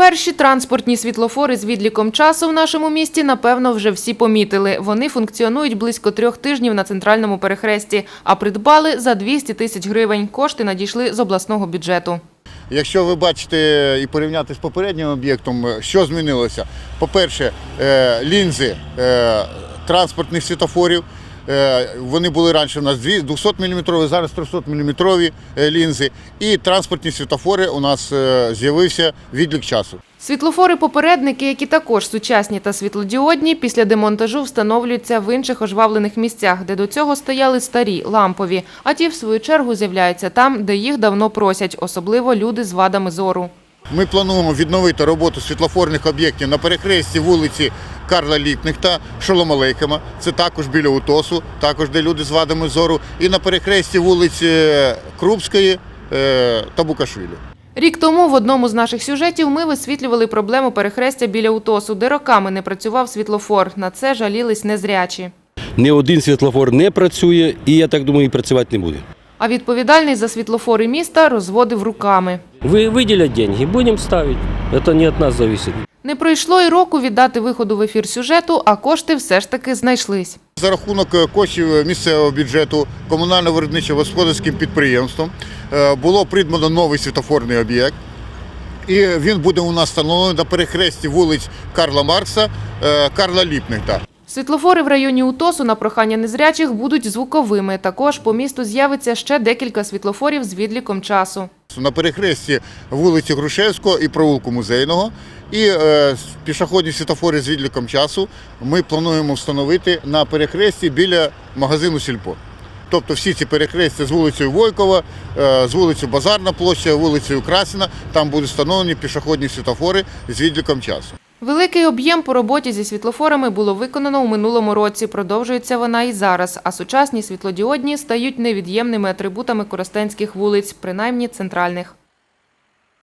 Перші транспортні світлофори з відліком часу в нашому місті, напевно, вже всі помітили. Вони функціонують близько трьох тижнів на центральному перехресті, а придбали за 200 тисяч гривень. Кошти надійшли з обласного бюджету. Якщо ви бачите і порівняти з попереднім об'єктом, що змінилося? По-перше, е, лінзи е, транспортних світофорів. Е, Вони були раніше у нас 200 мм, зараз 300 мм лінзи. І транспортні світофори у нас е, з'явився відлік часу. Світлофори-попередники, які також сучасні та світлодіодні, після демонтажу встановлюються в інших ожвавлених місцях, де до цього стояли старі, лампові, а ті, в свою чергу, з'являються там, де їх давно просять, особливо люди з вадами зору. Ми плануємо відновити роботу світлофорних об'єктів на перехресті вулиці Карла Ліпнихта, Шоломалейкема. Це також біля Утосу, також де люди з вадами зору, і на перехресті вулиці Крупської е, та Букашвілі. Рік тому в одному з наших сюжетів ми висвітлювали проблему перехрестя біля Утосу, де роками не працював світлофор. На це жалілись незрячі. Ні один світлофор не працює і я так думаю, і працювати не буде. А відповідальний за світлофори міста розводив руками. Вы выделят деньги, будем ставить. Это не от нас зависит. Не пройшло й року віддати виходу в ефір сюжету, а кошти все ж таки знайшлись. За рахунок е, коштів місцевого бюджету комунально-виробничо господарським підприємством е, було придбано новий світофорний об'єкт. І він буде у нас встановлений на перехресті вулиць Карла Маркса, е, Карла Ліпнихта. Світлофори в районі Утосу на прохання незрячих будуть звуковими. Також по місту з'явиться ще декілька світлофорів з відліком часу. на перехресті вулиці Грушевського і провулку Музейного. І е, пішохідні світофори з відліком часу ми плануємо встановити на перехресті біля магазину Сільпо. Тобто всі ці перехрестя з вулицею Войкова, е, з вулицею Базарна площа, вулицею Красина, там будуть встановлені пішохідні світофори з відліком часу. Великий об'єм по роботі зі світлофорами було виконано у минулому році. Продовжується вона і зараз. А сучасні світлодіодні стають невід'ємними атрибутами коростенських вулиць, принаймні центральних.